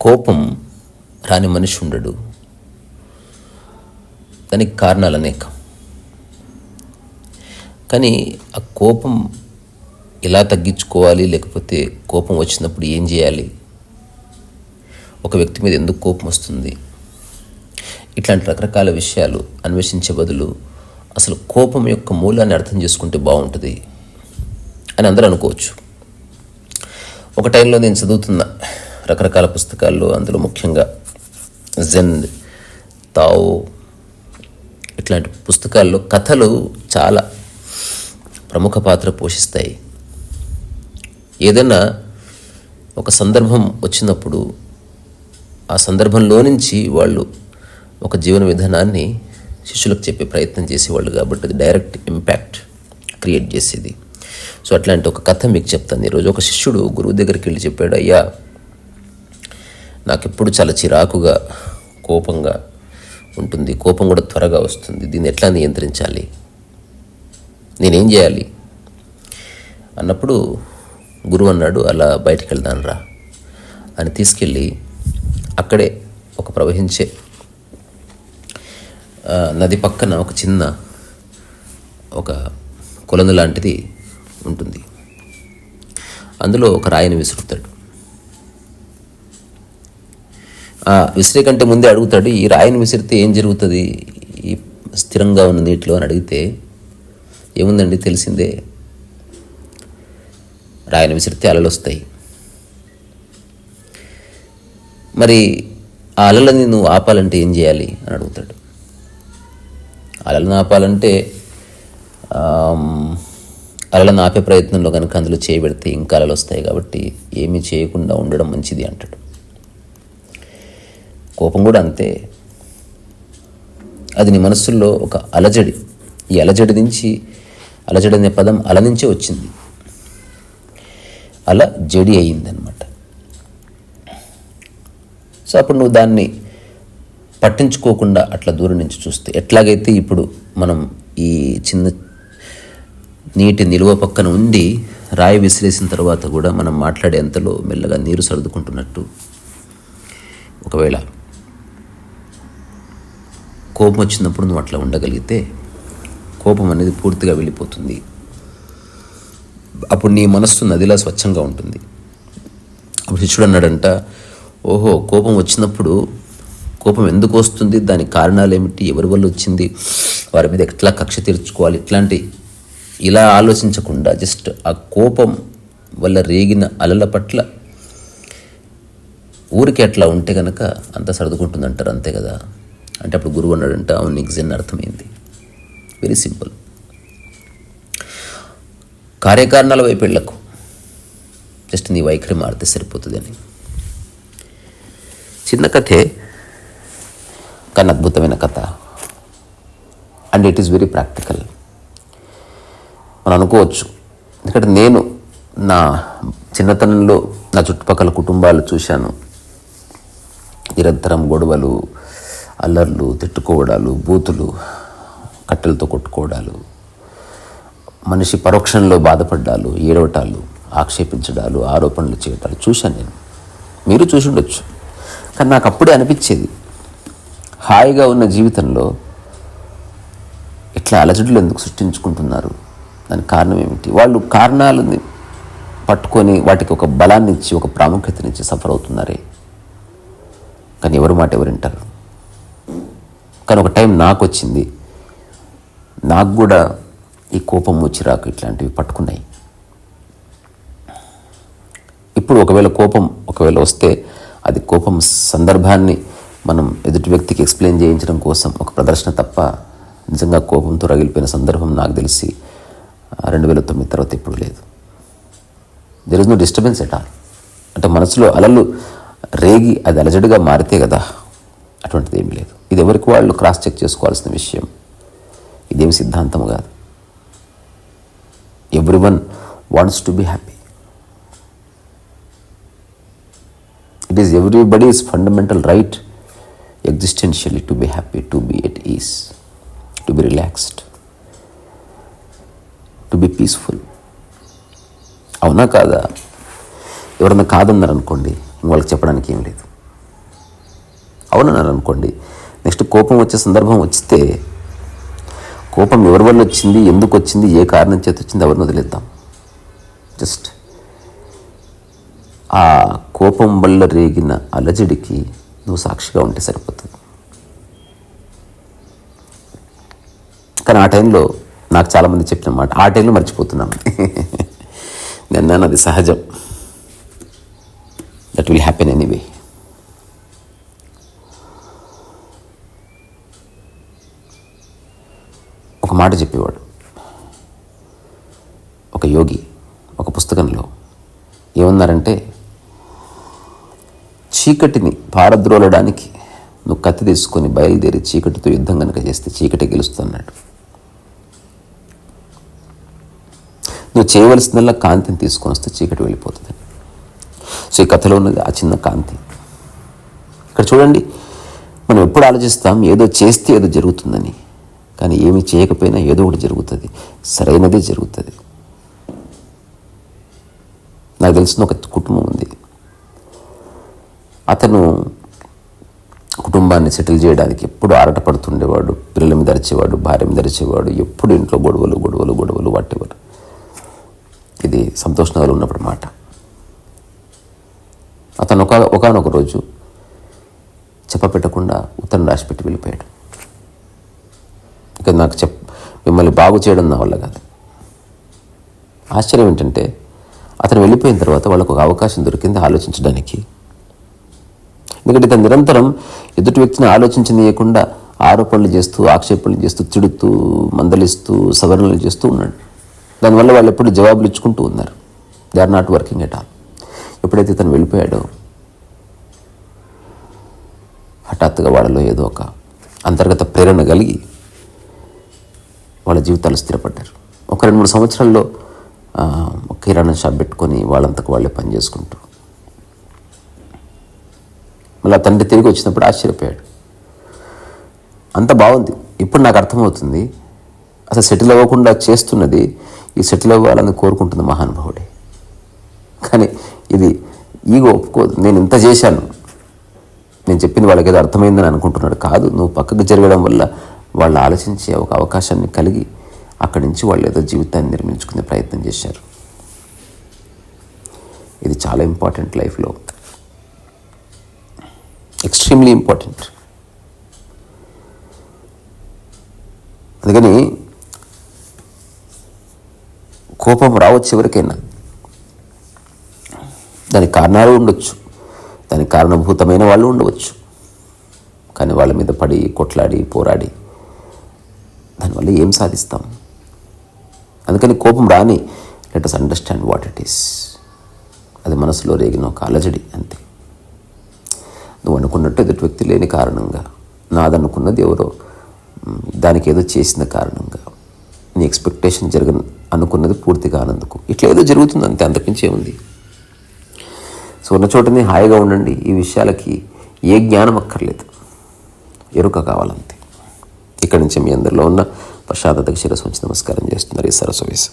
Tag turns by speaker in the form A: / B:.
A: కోపం రాని మనిషి ఉండడు. దానికి కారణాలు అనేకం. కానీ ఆ కోపం ఎలా తగ్గించుకోవాలి? లేకపోతే కోపం వచ్చినప్పుడు ఏం చేయాలి? ఒక వ్యక్తి మీద ఎందుకు కోపం వస్తుంది? ఇట్లాంటి రకరకాల విషయాలు అన్వేషించే బదులు అసలు కోపం యొక్క మూలాన్ని అర్థం చేసుకుంటే బాగుంటుంది అని అందరూ అనుకోవచ్చు. ఒక టైంలో నేను చదువుతున్నా రకరకాల పుస్తకాల్లో అందులో ముఖ్యంగా జెన్ తావు ఇట్లాంటి పుస్తకాల్లో కథలు చాలా ప్రముఖ పాత్ర పోషిస్తాయి. ఏదైనా ఒక సందర్భం వచ్చినప్పుడు ఆ సందర్భంలో నుంచి వాళ్ళు ఒక జీవన విధానాన్ని శిష్యులకు చెప్పే ప్రయత్నం చేసేవాళ్ళు కాబట్టి అది డైరెక్ట్ ఇంపాక్ట్ క్రియేట్ చేసేది. సో అట్లాంటి ఒక కథ మీకు చెప్తాను. ఈరోజు ఒక శిష్యుడు గురువు దగ్గరికి వెళ్ళి చెప్పాడు అయ్యా నాకు ఎప్పుడు చాలా చిరాకుగా కోపంగా ఉంటుంది. కోపం కూడా త్వరగా వస్తుంది. దీన్ని ఎట్లా నియంత్రించాలి? నేనేం చేయాలి? అన్నప్పుడు గురువు అన్నాడు అలా బయటికి వెళ్దాను రా. అని తీసుకెళ్ళి అక్కడే ఒక ప్రవహించే నది పక్కన ఒక చిన్న ఒక కొలను లాంటిది ఉంటుంది. అందులో ఒక రాయిని విసురుతాడు ఆ విసిరే కంటే ముందే అడుగుతాడు ఈ రాయిని విసిరితే ఏం జరుగుతుంది? ఈ స్థిరంగా ఉన్న నీటిలో అని అడిగితే ఏముందండి తెలిసిందే? రాయిని విసిరితే అలలు వస్తాయి. మరి ఆ అలలని నువ్వు ఆపాలంటే ఏం చేయాలి? అని అడుగుతాడు. అలలను ఆపాలంటే అలలను ఆపే ప్రయత్నంలో కనుక అందులో చేయబెడితే ఇంకా అలలు వస్తాయి కాబట్టి ఏమీ చేయకుండా ఉండడం మంచిది అంటాడు. కోపం కూడా అంతే. అది నీ మనస్సుల్లో ఒక అలజడి. ఈ అలజడి నుంచి అలజడి అనే పదం అల నుంచే వచ్చింది. అల జడి అయిందనమాట సో అప్పుడు నువ్వు దాన్ని పట్టించుకోకుండా అట్లా దూరం నుంచి చూస్తే ఎట్లాగైతే ఇప్పుడు మనం ఈ చిన్న నీటి నిలువ పక్కన ఉండి రాయి విసిరేసిన తర్వాత కూడా మనం మాట్లాడేంతలో మెల్లగా నీరు సర్దుకుంటున్నట్టు. ఒకవేళ కోపం వచ్చినప్పుడు నువ్వు అట్లా ఉండగలిగితే కోపం అనేది పూర్తిగా వెళ్ళిపోతుంది. అప్పుడు నీ మనస్సు నదిలా స్వచ్ఛంగా ఉంటుంది. అప్పుడు శిష్యుడు అన్నాడంట ఓహో కోపం వచ్చినప్పుడు కోపం ఎందుకు వస్తుంది? దాని కారణాలు ఏమిటి ఎవరి వల్ల వచ్చింది? వారి మీద ఎట్లా కక్ష తీర్చుకోవాలి? ఇట్లాంటి ఇలా ఆలోచించకుండా జస్ట్ ఆ కోపం వల్ల రేగిన అలల పట్ల ఊరికి అట్లా ఉంటే కనుక అంత సర్దుకుంటుందంటారు అంతే కదా? అంటే అప్పుడు గురువు అన్నాడంట అవును నీకు జన్ అర్థమైంది. వెరీ సింపుల్ కార్యకారణాల వైపు వెళ్ళకు. జస్ట్ నీ వైఖరి మారితే సరిపోతుందని. చిన్న కథే కానీ అద్భుతమైన కథ. And it is very practical మనం అనుకోవచ్చు. ఎందుకంటే నేను నా చిన్నతనంలో నా చుట్టుపక్కల కుటుంబాలు చూశాను. నిరంతరం గొడవలు అల్లర్లు తిట్టుకోవడాలు బూతులు కట్టెలతో కొట్టుకోవడాలు మనిషి పరోక్షంలో బాధపడ్డాలు ఏడవటాలు ఆక్షేపించడాలు ఆరోపణలు చేయటాలు చూశాను నేను. మీరు చూసి ఉండొచ్చు. కానీ నాకు అప్పుడే అనిపించేది హాయిగా ఉన్న జీవితంలో ఇట్లా అలజడులు ఎందుకు సృష్టించుకుంటున్నారు? దానికి కారణం ఏమిటి? వాళ్ళు కారణాలని పట్టుకొని వాటికి ఒక బలాన్ని ఇచ్చి ఒక ప్రాముఖ్యతనిచ్చి సఫర్ అవుతున్నారే. కానీ ఎవరు మాట ఎవరు వింటారు? కానీ ఒక టైం నాకు వచ్చింది నాకు కూడా ఈ కోపం చిరాకు ఇట్లాంటివి పట్టుకున్నాయి. ఇప్పుడు ఒకవేళ కోపం ఒకవేళ వస్తే అది కోపం సందర్భాన్ని మనం ఎదుటి వ్యక్తికి ఎక్స్ప్లెయిన్ చేయించడం కోసం ఒక ప్రదర్శన తప్ప నిజంగా కోపంతో రగిలిపోయిన సందర్భం నాకు తెలిసి రెండు వేల తొమ్మిది తర్వాత ఎప్పుడు లేదు. There is no disturbance at all అంటే మనసులో అలలు రేగి అది అలజడిగా మారితే కదా అటువంటిది ఏమీ లేదు. ఇది ఎవరికి వాళ్ళు క్రాస్ చెక్ చేసుకోవాల్సిన విషయం. ఇదేమి సిద్ధాంతం కాదు. Everyone wants to be happy it is everybody's fundamental right existentially to be happy to be at ease to be relaxed to be peaceful అవునా కాదా? ఎవరన్నా కాదన్నారు అనుకోండి వాళ్ళకి చెప్పడానికి ఏం లేదు. అవునన్నారు అనుకోండి నెక్స్ట్ కోపం వచ్చే సందర్భం వచ్చితే కోపం ఎవరి వల్ల వచ్చింది ఎందుకు వచ్చింది ఏ కారణం చేత వచ్చింది ఎవరిని వదిలేద్దాం జస్ట్ ఆ కోపం వల్ల రేగిన అలజడికి నువ్వు సాక్షిగా ఉంటే సరిపోతుంది. కానీ ఆ టైంలో నాకు చాలామంది చెప్పిన మాట ఆ టైంలో మర్చిపోతున్నాను నేను అది సహజం దట్ విల్ హ్యాపెన్ ఎనీవే ఒక మాట చెప్పేవాడు ఒక యోగి ఒక పుస్తకంలో ఏమన్నారంటే చీకటిని పారద్రోలడానికి నువ్వు కత్తి తీసుకొని బయలుదేరి చీకటితో యుద్ధం కనుక చేస్తే చీకటి గెలుస్తున్నాడు నువ్వు చేయవలసిందల్లా కాంతిని తీసుకొని వస్తే చీకటి వెళ్ళిపోతుంది. సో ఈ కథలో ఉన్నది ఆ చిన్న కాంతి. ఇక్కడ చూడండి మనం ఎప్పుడు ఆలోచిస్తాం ఏదో చేస్తే ఏదో జరుగుతుందని. కానీ ఏమి చేయకపోయినా ఏదో ఒకటి జరుగుతుంది. సరైనదే జరుగుతుంది. నాకు తెలిసిన ఒక కుటుంబం ఉంది. అతను కుటుంబాన్ని సెటిల్ చేయడానికి ఎప్పుడు ఆరాటపడుతుండేవాడు పిల్లల మీద అరిచేవాడు భార్య మీద అరిచేవాడు ఎప్పుడు ఇంట్లో గొడవలు గొడవలు గొడవలు వాటెవరు ఇది సంతోష్ నగర్లో ఉన్నప్పుడు మాట. అతను ఒక ఒకనొక రోజు చెప్పపెట్టకుండా ఉత్తరం రాసిపెట్టి వెళ్ళిపోయాడు. ఇక నాకు చెప్ మిమ్మల్ని బాగు చేయడం నా వల్ల కాదు. ఆశ్చర్యం ఏంటంటే అతను వెళ్ళిపోయిన తర్వాత వాళ్ళకు ఒక అవకాశం దొరికింది ఆలోచించడానికి. ఎందుకంటే ఇతను నిరంతరం ఎదుటి వ్యక్తిని ఆలోచించనీయకుండా ఆరోపణలు చేస్తూ ఆక్షేపణలు చేస్తూ తిడుతూ మందలిస్తూ సవరణలు చేస్తూ ఉన్నాడు. దానివల్ల వాళ్ళు ఎప్పుడు జవాబులు ఇచ్చుకుంటూ ఉన్నారు. They are not working at all ఎప్పుడైతే ఇతను వెళ్ళిపోయాడో హఠాత్తుగా వాళ్ళలో ఏదో ఒక అంతర్గత ప్రేరణ కలిగి వాళ్ళ జీవితాలు స్థిరపడ్డారు. ఒక రెండు మూడు సంవత్సరాల్లో కిరాణా షాప్ పెట్టుకొని వాళ్ళంతకు వాళ్ళే పని చేసుకుంటూ మళ్ళీ ఆ తండ్రి తిరిగి వచ్చినప్పుడు ఆశ్చర్యపోయాడు. అంత బాగుంది. ఇప్పుడు నాకు అర్థమవుతుంది. అసలు సెటిల్ అవ్వకుండా చేస్తున్నది ఈ సెటిల్ అవ్వాలని కోరుకుంటుంది మహానుభావుడే. కానీ ఇది ఈగో ఒప్పుకోదు. నేను ఇంత చేశాను. నేను చెప్పింది వాళ్ళకి ఏదో అర్థమైందని అనుకుంటున్నాడు. కాదు నువ్వు పక్కకు జరగడం వల్ల వాళ్ళు ఆలోచించే ఒక అవకాశాన్ని కలిగి అక్కడి నుంచి వాళ్ళు ఏదో జీవితాన్ని నిర్మించుకునే ప్రయత్నం చేశారు. ఇది చాలా ఇంపార్టెంట్ లైఫ్లో. Extremely important. అందుకని కోపం రావచ్చు ఎవరికైనా. దానికి కారణాలు ఉండొచ్చు. దానికి కారణభూతమైన వాళ్ళు ఉండవచ్చు. కానీ వాళ్ళ మీద పడి కొట్లాడి పోరాడి దానివల్ల ఏం సాధిస్తాం? అందుకని కోపం రాని let us understand what it is అది మనసులో రేగిన ఒక అలజడి అంతే. నువ్వు అనుకున్నట్టు ఎదుటి వ్యక్తి లేని కారణంగా నాదనుకున్నది ఎవరో దానికి ఏదో చేసిన కారణంగా నీ ఎక్స్పెక్టేషన్ జరగ అనుకున్నది పూర్తిగా అనందుకు ఇట్లా ఏదో జరుగుతుంది అంతే అంతకుమించి ఏముంది? సో ఉన్న చోటనే హాయిగా ఉండండి. ఈ విషయాలకి ఏ జ్ఞానం అక్కర్లేదు. ఎరుక కావాలంతే. ఇక్కడి నుంచి మీ అందరిలో ఉన్న ప్రశాంతతకు శిరస్సు ఉంచి నమస్కారం చేస్తున్నారు ఈ సరస్వీస్